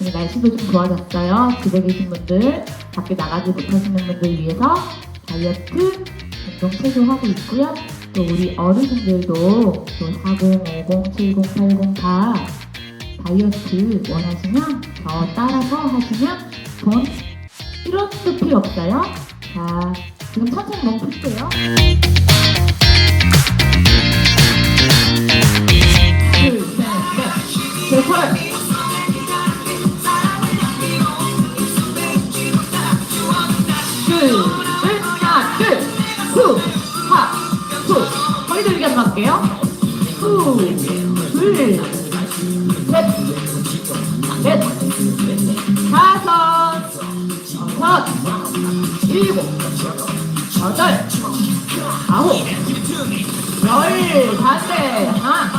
오늘 날씨도 좀 좋아졌어요. 집에 계신 분들, 밖에 나가지 못하시는 분들 위해서 다이어트 운동 체조하고 있고요. 또 우리 어르신들도 또 40, 50, 70, 80 다 다이어트 원하시면 저 따라서 하시면 돈 1원도 필요 없어요. 자, 지금 천천히 몸 풀게요. 둘, 둘, 하나, 둘, 후, 하, 후. 허리 들기 한번 할게요. 후, 둘, 셋, 넷, 다섯, 여섯, 일곱, 여덟, 아홉, 열, 반대, 하나,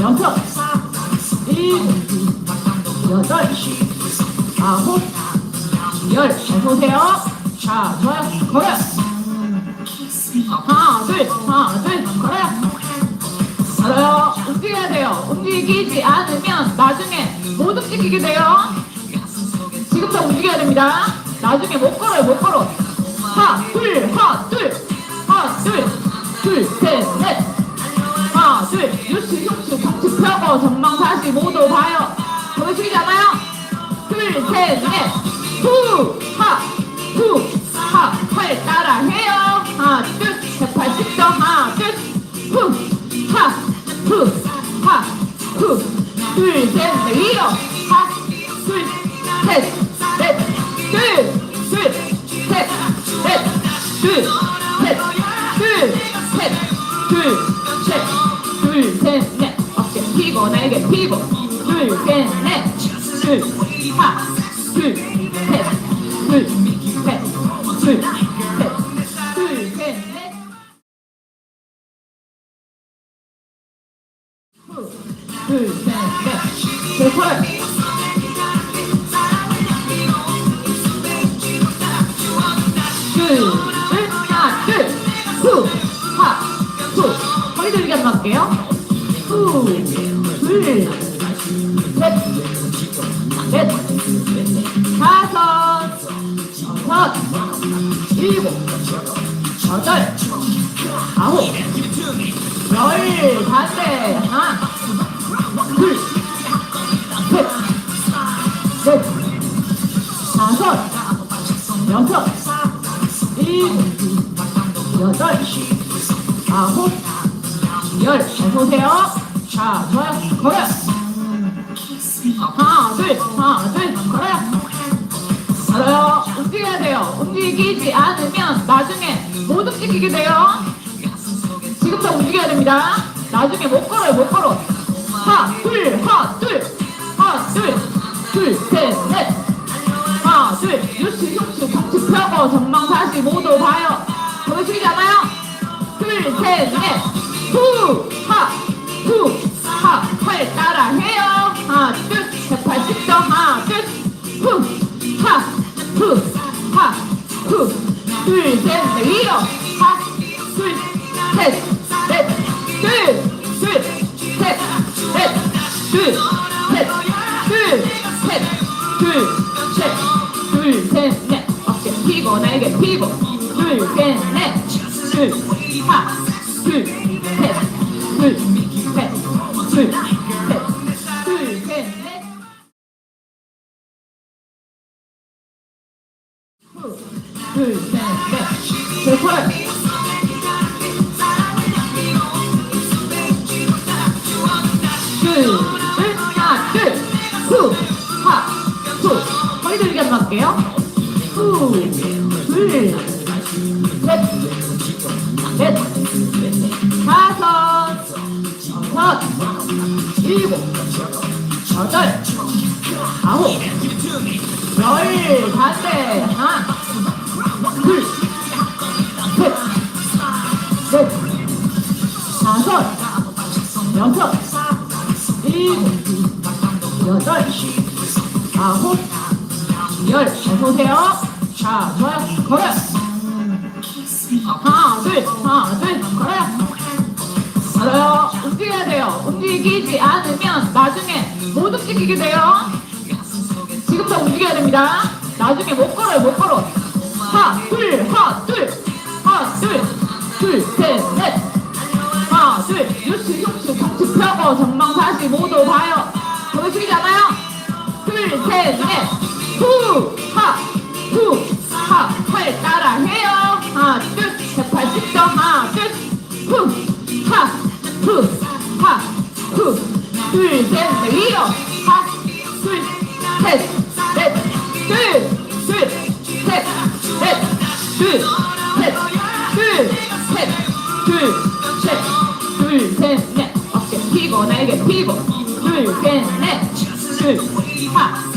여섯, 일곱, 여덟, 아홉, 열. 어서오세요. 자, 좋아요. 걸어요. 하나, 둘, 하나, 둘, 걸어요. 걸어요. 움직여야 돼요. 움직이지 않으면 나중에 못 움직이게 돼요. 지금부터 움직여야 됩니다. 나중에 못 걸어요, 못 걸어. 하나, 둘, 하나, 둘, 둘, 셋, 넷. 후, 하, 후, 하. 팔 따라 해요. 하나, 둘, 180도. 하나, 둘, 후, 하, 후, 하, 후. 둘, 셋, 넷. 위로. 하, 둘, 셋, 넷. 둘, 둘, 셋, 넷. 둘, 셋, 둘, 셋, 둘, 셋, 둘, 셋, 넷. 어깨 피고 날개 피고. 둘, 셋, 넷. 둘, 하, 둘, 셋, 둘, 셋, 둘, 셋, 둘, 셋, 넷. 후, 둘, 셋, 넷. 제 팔. 둘, 둘, 하나, 둘, 후, 하, 후. 허리 들기 한번 할게요. 여섯, 일곱, 여덟, 아홉, 열, 반대, 하나, 둘, 셋, 넷, 다섯, 여섯, 일곱, 여덟, 아홉, 열. 어서오세요. 자, 좋아요. 걸어요. 하나, 둘, 하나, 둘, 걸어요. 걸어요. 움직여야 돼요. 움직이지 않으면 나중에 못 움직이게 돼요. 지금부터 움직여야 됩니다. 나중에 못 걸어요, 못 걸어. 하나, 둘, 하나, 둘, 하나, 둘, 둘, 셋, 넷. 하나, 둘, 유치, 흉치, 경치 펴고 전방 45도 봐요. 보여주시잖아요? 둘, 셋, 넷. 후, 하, 후, 하. 팔 따라 해요. 하나, 둘, 180도. 하나, 둘, 후, 하, 후, 하, 후. 둘, 셋, 넷. 위로. 하, 둘, 셋, 넷. 둘, 둘, 셋, 넷. 둘, 셋, 둘, 셋, 둘, 셋, 둘, 셋, 넷. 어깨 피고 날개 피고. 둘, 셋, 넷. 둘, 하, 둘, 셋, 둘, 둘, 둘, 하나, 둘, 후, 하, 후. 허리 들기 한번 할게요. 후, 둘, 셋, 넷, 다섯, 여섯, 일곱, 여덟, 아홉, 열, 반대, 하나, 둘, 셋, 넷, 다섯, 여섯, 일곱, 여덟, 아홉, 열. 어서오세요. 자, 좋아요. 걸어요. 하나, 둘, 하나, 둘, 걸어요. 걸어요. 움직여야 돼요. 움직이지 않으면 나중에 못 움직이게 돼요. 지금부터 움직여야 됩니다. 나중에 못 걸어요, 못 걸어. 셋, 넷. 후, 하, 후, 하, 팔 따라해요. 하나, 둘, 180도. 하나, 둘, 후, 하, 후, 하, 후. 둘, 셋, 넷, 위로. 하, 둘, 셋, 넷, 둘, 둘, 셋, 넷, 둘, 셋, 둘, 셋, 둘, 셋, 둘, 셋, 넷. 어깨 피고, 날개 피고. 둘, 셋, 넷, 둘, 하,